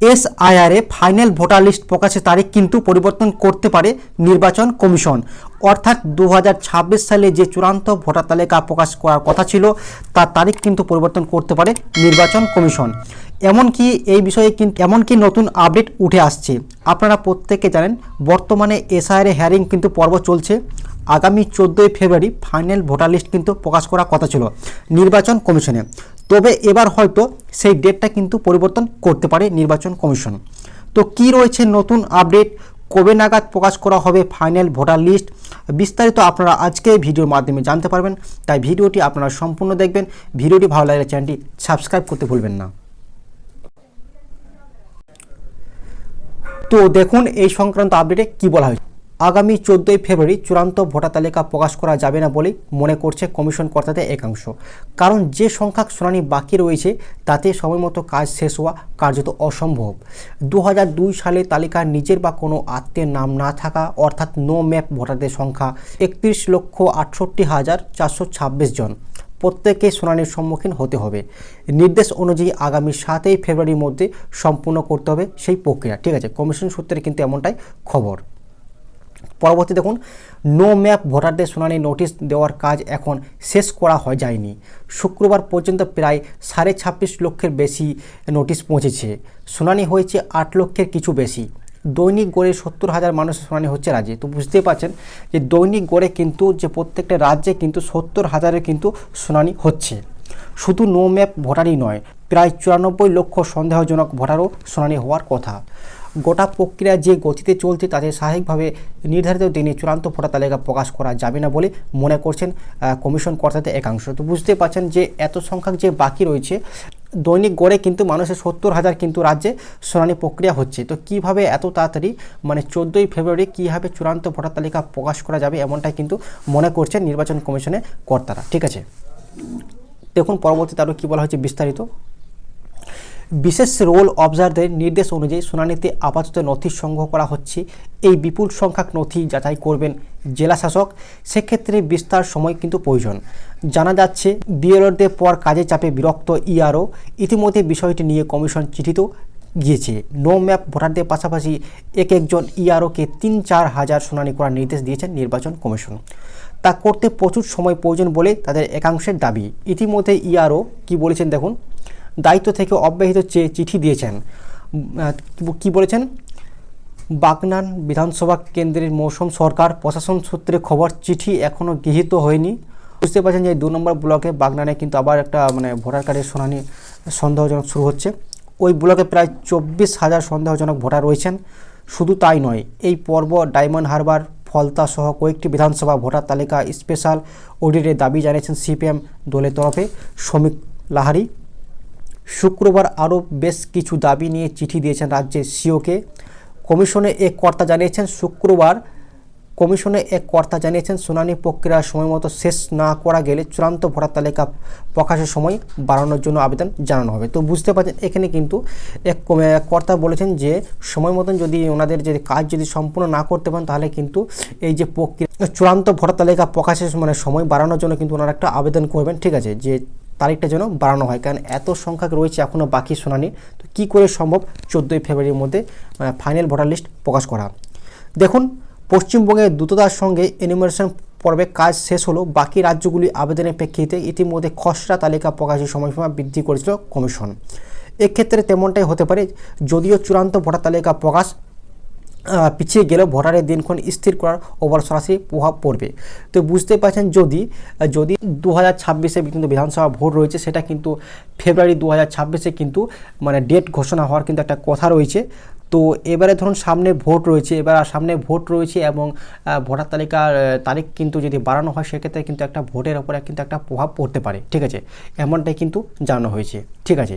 এসআইআরে final voter list প্রকাশের তারিখ কিন্তু পরিবর্তন করতে পারে নির্বাচন কমিশন। অর্থাৎ দু হাজার ছাব্বিশ সালে যে চূড়ান্ত ভোটার তালিকা প্রকাশ করার কথা ছিল, তার তারিখ কিন্তু পরিবর্তন করতে পারে নির্বাচন কমিশন। এমনকি এই বিষয়ে কিন্তু এমনকি নতুন আপডেট উঠে আসছে। আপনারা প্রত্যেকে জানেন, বর্তমানে এসআইআর হ্যারিং কিন্তু পর্ব চলছে। আগামী চোদ্দোই ফেব্রুয়ারি ফাইনাল ভোটার লিস্ট কিন্তু প্রকাশ করার কথা ছিল নির্বাচন কমিশনে। তবে এবার হয়তো সেই ডেটটা কিন্তু পরিবর্তন করতে পারে নির্বাচন কমিশন। তো কি রয়েছে নতুন আপডেট কবে নাগাদ প্রকাশ করা হবে ফাইনাল ভোটার লিস্ট বিস্তারিত আপনারা আজকে ভিডিওর মাধ্যমে জানতে পারবেন। তাই ভিডিওটি আপনারা সম্পূর্ণ দেখবেন। ভিডিওটি ভালো লাগলে চ্যানেলটি সাবস্ক্রাইব করতে ভুলবেন না। তো দেখুন, এই সংক্রান্ত আপডেটে কি বলা হয়েছে? আগামী চোদ্দোই ফেব্রুয়ারি চূড়ান্ত ভোটার তালিকা প্রকাশ করা যাবে না বলেই মনে করছে কমিশন কর্তাদের একাংশ। কারণ যে সংখ্যক শুনানি বাকি রয়েছে, তাতে সময়মতো কাজ শেষ হওয়া কার্যত অসম্ভব। দু হাজার দুই সালে তালিকার নিজের বা কোনো আত্মীয়ের নাম না থাকা, অর্থাৎ নো ম্যাপ ভোটারদের সংখ্যা একত্রিশ লক্ষ আটষট্টি হাজার চারশো ছাব্বিশ জন। প্রত্যেককে শুনানির সম্মুখীন হতে হবে। নির্দেশ অনুযায়ী আগামী সাতই ফেব্রুয়ারির মধ্যে সম্পূর্ণ করতে হবে সেই প্রক্রিয়া। ঠিক আছে, কমিশন সূত্রে কিন্তু এমনটাই খবর। পরবর্তী দেখুন নো ম্যাপ ভোটারদের শুনানি নোটিশ দেওয়ার কাজ এখন শেষ করা হয় যায়নি। শুক্রবার পর্যন্ত প্রায় সাড়ে ছাব্বিশ লক্ষের বেশি নোটিশ পৌঁছেছে। শুনানি হয়েছে আট লক্ষের কিছু বেশি। দৈনিক গড়ে সত্তর হাজার মানুষের শুনানি হচ্ছে রাজ্যে। তো বুঝতেই পারছেন যে দৈনিক গড়ে কিন্তু যে প্রত্যেকটা রাজ্যে কিন্তু সত্তর হাজারের কিন্তু শুনানি হচ্ছে। শুধু নো ম্যাপ ভোটারই নয়, প্রায় চুরানব্বই লক্ষ সন্দেহজনক ভোটারও শুনানি হওয়ার কথা। গোটা প্রক্রিয়া যে গতিতে চলছে তাতে স্বাভাবিকভাবে নির্ধারিত দিনে চূড়ান্ত ভোটার তালিকা প্রকাশ করা যাবে না বলে মনে করছেন কমিশন কর্তাদের একাংশ। তো বুঝতে পারছেন যে এত সংখ্যক যে বাকি রয়েছে, দৈনিক গড়ে কিন্তু মানুষের সত্তর হাজার কিন্তু রাজ্যে শুনানি প্রক্রিয়া হচ্ছে। তো কীভাবে এত তাড়াতাড়ি মানে চোদ্দোই ফেব্রুয়ারি কীভাবে চূড়ান্ত ভোটার তালিকা প্রকাশ করা যাবে এমনটাই কিন্তু মনে করছেন নির্বাচন কমিশনের কর্তারা। ঠিক আছে? দেখুন, পরবর্তীতে আরও কী বলা হয়েছে বিস্তারিত। বিশেষ রোল অবজারভদের নির্দেশ অনুযায়ী শুনানিতে আপাতত নথি সংগ্রহ করা হচ্ছে। এই বিপুল সংখ্যক নথি যাচাই করবেন জেলা শাসক। সেক্ষেত্রে বিস্তার সময় কিন্তু প্রয়োজন। জানা যাচ্ছে, বিএলওদের পর কাজে চাপে বিরক্ত ইআরও ইতিমধ্যে বিষয়টি নিয়ে কমিশন চিঠিতেও গিয়েছে। নো ম্যাপ ভোটারদের পাশাপাশি এক একজন ইআরওকে তিন চার হাজার শুনানি করার নির্দেশ দিয়েছেন নির্বাচন কমিশন। তা করতে প্রচুর সময় প্রয়োজন বলে তাদের একাংশের দাবি। ইতিমধ্যে ইআরও কি বলেছেন দেখুন। দায়িত্ব থেকে অব্যাহিত চিঠি দিয়েছেন। কি বলেছেন? বাগনান বিধানসভা কেন্দ্রের মৌসুম সরকার প্রশাসন সূত্রে খবর, চিঠি এখনও গৃহীত হয়নি। বুঝতে পারছেন যে দু নম্বর ব্লকে বাগনানে কিন্তু আবার একটা মানে ভোটার কার্ডের শুনানি সন্দেহজনক শুরু হচ্ছে। ওই ব্লকে প্রায় চব্বিশ হাজার সন্দেহজনক ভোটার রয়েছেন। শুধু তাই নয়, এই পর্ব ডায়মন্ড হারবার, ফলতা সহ কয়েকটি বিধানসভা ভোটার তালিকা স্পেশাল অডিটের দাবি জানিয়েছেন সিপিএম দলের তরফে। শ্রমিক লাহারি শুক্রবার আরও বেশ কিছু দাবি নিয়ে চিঠি দিয়েছেন রাজ্যের সিওকে। কমিশনে এক কর্তা জানিয়েছেন, শুক্রবার কমিশনে এক কর্তা জানিয়েছেন, শুনানি প্রক্রিয়া সময়মতো শেষ না করা গেলে চূড়ান্ত ভোটার তালিকা প্রকাশের সময় বাড়ানোর জন্য আবেদন জানানো হবে। তো বুঝতে পারছেন, এখানে কিন্তু এক কর্তা বলেছেন যে, সময় মতন যদি ওনাদের যে কাজ যদি সম্পূর্ণ না করতে পারেন, তাহলে কিন্তু এই যে প্রক্রিয়া, চূড়ান্ত ভোটার তালিকা প্রকাশের মানে সময় বাড়ানোর জন্য কিন্তু ওনারা একটা আবেদন করবেন। ঠিক আছে, যে তারিখটা যেন বাড়ানো হয়। কারণ এত সংখ্যক রয়েছে এখনও বাকি শুনানি। তো কী করে সম্ভব? চোদ্দোই ফেব্রুয়ারির মধ্যে ফাইনাল ভোটার লিস্ট প্রকাশ করা। দেখুন পশ্চিমবঙ্গের দ্রুততার সঙ্গে এনিমেশন পর্বে কাজ শেষ হলো। বাকি রাজ্যগুলি আবেদনের প্রেক্ষিতে ইতিমধ্যে খসড়া তালিকা প্রকাশের সময়সীমা বৃদ্ধি করেছিল কমিশন। এক্ষেত্রে তেমনটাই হতে পারে, যদিও চূড়ান্ত ভোটার তালিকা প্রকাশ পিছিয়ে গেলেও ভোটারের দিনক্ষণ স্থির করার ওপর সরাসরি প্রভাব পড়বে। তো বুঝতে পারছেন, যদি যদি দু হাজার ছাব্বিশে কিন্তু বিধানসভা ভোট রয়েছে, সেটা কিন্তু ফেব্রুয়ারি দু হাজার ছাব্বিশে কিন্তু মানে ডেট ঘোষণা হওয়ার কিন্তু একটা কথা রয়েছে। তো এবারে ধরুন সামনে ভোট রয়েছে, এবার সামনে ভোট রয়েছে এবং ভোটার তালিকার তারিখ কিন্তু যদি বাড়ানো হয়, সেক্ষেত্রে কিন্তু একটা ভোটের ওপরে কিন্তু একটা প্রভাব পড়তে পারে। ঠিক আছে? এমনটাই কিন্তু জানানো হয়েছে। ঠিক আছে?